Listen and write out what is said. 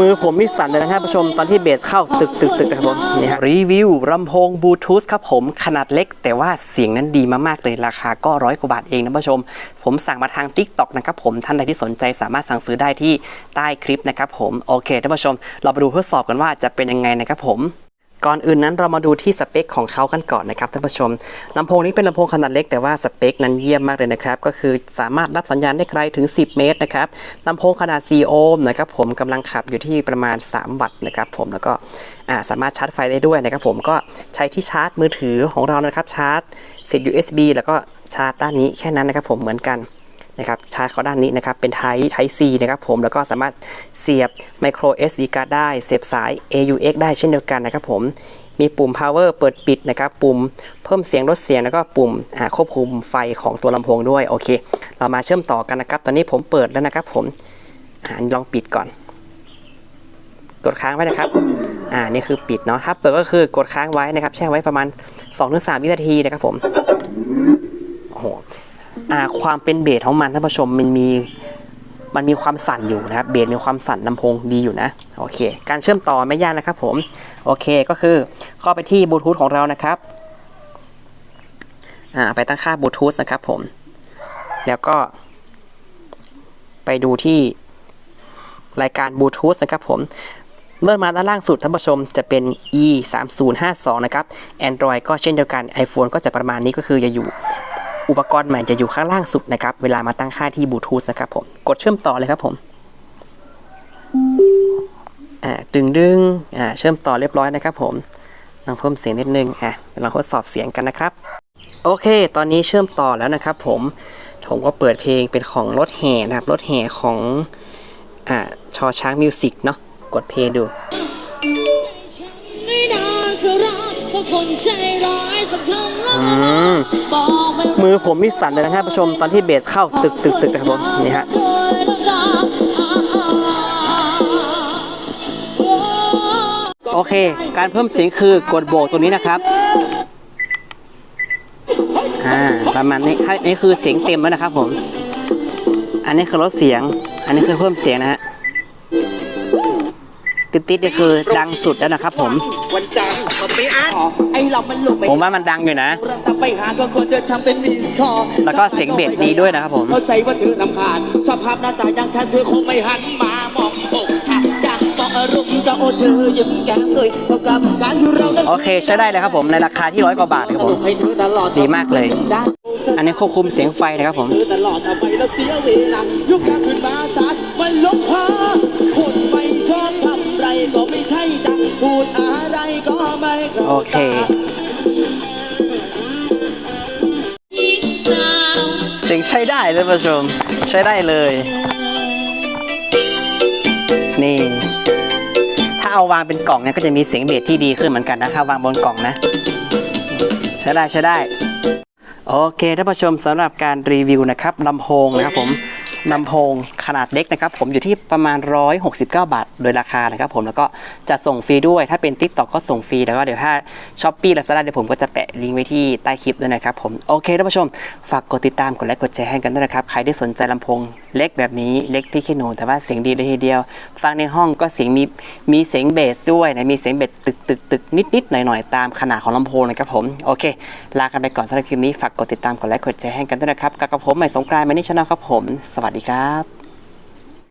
มือผมนี่สั่นเลยนะท่านผู้ชมตอนที่เบสเข้าตึกตึกตึกครับผมนี่ฮะรีวิวลำโพงบลูทูธครับผมขนาดเล็ก แต่ว่าเสียงนั้นดีมากๆเลยราคาก็ร้อยกว่าบาทเองนะผู้ชม ผมสั่งมาทาง t ิ k t o อกนะครับผมท่านใดที่สนใจสามารถสั่งซื้อได้ที่ใต้คลิปนะครับผมโอเคท่านผู้ชม เราไปดูทดสอบกันว่าจะเป็นยังไงนะครับผม ก่อนอื่นนั้นเรามาดูที่สเปคของเขากันก่อนนะครับท่านผู้ชมลำโพงนี้เป็นลำโพงขนาดเล็กแต่ว่าสเปคนั้นเยี่ยมมากเลยนะครับ ก็คือสามารถรับสัญญาณได้ไกลถึง 10 เมตรนะครับลำโพงขนาด 4 โอห์มนะครับผมกำลังขับอยู่ที่ประมาณ 3 วัตต์นะครับผมแล้วก็สามารถชาร์จไฟได้ด้วยนะครับผมก็ใช้ที่ชาร์จมือถือของเรานะครับชาร์จเสียบ USB แล้วก็ชาร์จด้านนี้แค่นั้นนะครับผมเหมือนกัน นะครับชาร์จเข้าด้านนี้นะครับเป็น Type Type C นะครับผมแล้วก็สามารถเสียบ Micro SD card ได้ เสียบสาย AUX ได้เช่นเดียวกันนะครับผมมีปุ่ม power เปิดปิดนะครับ ปุ่มเพิ่มเสียงลดเสียง แล้วก็ปุ่มควบคุมไฟของตัวลำโพงด้วย โอเค เรามาเชื่อมต่อกันนะครับ ตอนนี้ผมเปิดแล้วนะครับผมอลองปิดก่อน กดค้างไว้นะครับ อ่า นี่คือปิดเนาะ ถ้าเปิดก็คือกดค้างไว้นะครับ แช่ไว้ประมาณ 2-3 วินาทีนะครับผม โอ้โห ความเป็นเบสของมันท่านผู้ชมมันมีมันมีความสั่นอยู่นะครับเบสมีความสั่นลำโพงดีอยู่นะโอเค การเชื่อมต่อไม่ยากนะครับผมโอเคก็คือเข้าไปที่บลูทูธของเรานะครับไปตั้งค่าบลูทูธนะครับผม แล้วก็ ไปดูที่รายการบลูทูธนะครับผม เลื่อนมาด้านล่างสุดท่านผู้ชมจะเป็น e 3 0 5 2นะครับ Android ก็เช่นเดียวกัน iPhone ก็จะประมาณนี้ก็คือจะอยู่ อุปกรณ์ใหม่จะอยู่ข้างล่างสุดนะครับ เวลามาตั้งค่าที่บลูทูธนะครับผม กดเชื่อมต่อเลยครับผม อ่า ดึงดึง อ่า เชื่อมต่อเรียบร้อยนะครับผมลองเพิ่มเสียงนิดนึง อะลองทดสอบเสียงกันนะครับ โอเค ตอนนี้เชื่อมต่อแล้วนะครับผม ผมก็เปิดเพลงเป็นของรถแห่นะครับ รถแห่ของ อ่า ชอช้างมิวสิกเนาะ กดเพลงดูไม่น่าจะรักเพราะคนใจร้ายสักน้องอืมบอกไมือผมนี่สั่นเลยนะท่านผู้ชมตอนที่เบสเข้าตึกตึกตึกนะครับผมนี่ฮะโอเค การเพิ่มเสียงคือกดโบกตัวนี้นะครับอ่าประมาณนี้ให้นี่คือเสียงเต็มแล้วนะครับผม อันนี้คือลดเสียง อันนี้คือเพิ่มเสียงนะฮะ ติดติดๆนี่คือดังสุดแล้วนะครับ ผม วันจันทร์มาไปอ่านไอเรามันหลงไปผมว่ามันดังอยู่นะโทรศัพท์ไปหาก็ควรจะทำเป็นมิสคอลแล้วก็เสียงเบสดีด้วยนะครับผมเข้าใจว่าเธอนำขาดสภาพหน้าตาอย่างฉันเธอคงไม่หันมามองอกหักจังต้องอารมณ์จะโอเธอยิ้มแย้มเลยเท่ากับการที่เรานั้นโอเคใช้ได้เลยครับผมในราคาที่ร้อยกว่าบาทครับผมให้เธอตลอดดีมากเลยได้อันนี้ควบคุมเสียงไฟนะครับผมเธอตลอดเอาไปแล้วเสียเวลายกยาขึ้นมาสัด โอเคเสียงใช้ได้เลยผู้ชม ใช้ได้เลย นี่ ถ้าเอาวางเป็นกล่องเนี่ยก็จะมีเสียงเบสที่ดีขึ้นเหมือนกันนะถ้าวางบนกล่องนะ ใช้ได้ใช้ได้ โอเคท่านผู้ชมสำหรับการรีวิวนะครับลำโพงนะครับผมลำโพง ขนาดเล็กนะครับผมอยู่ที่ประมาณ 169 บาท โดยราคานะครับผมแล้วก็จะส่งฟรีด้วยถ้าเป็น Tik t o อกก็ส่งฟรีแล้วก็เดี๋ยวถ้าช้อปปี้ลาซาด้าเดี๋ยวผมก็จะแปะลิงก์ไว้ที่ใต้คลิปด้วยนะครับผมโอเคท่านผู้ชม ฝากกดติดตามกดไลค์กดแชร์ให้กันด้วยนะครับใครที่สนใจลำโพงเล็กแบบนี้เล็กพี่ขี้หนูแต่ว่าเสียงดีเลยทีเดียว ฟังในห้องก็เสียงมีมีเสียงเบสด้วยนะมีเสียงเบสตึกตึกตึกนิดนิดหน่อยหน่อยตามขนาดของลำโพงนะครับผมโอเค ลากันไปก่อนสำหรับคลิปนี้ฝากกดติดตามกดไลค์กดแชร์ให้กันด้วยนะครับกับกับผมใหม่สงกรานต์มานี่ชาแนลครับผม สวัสดีครับ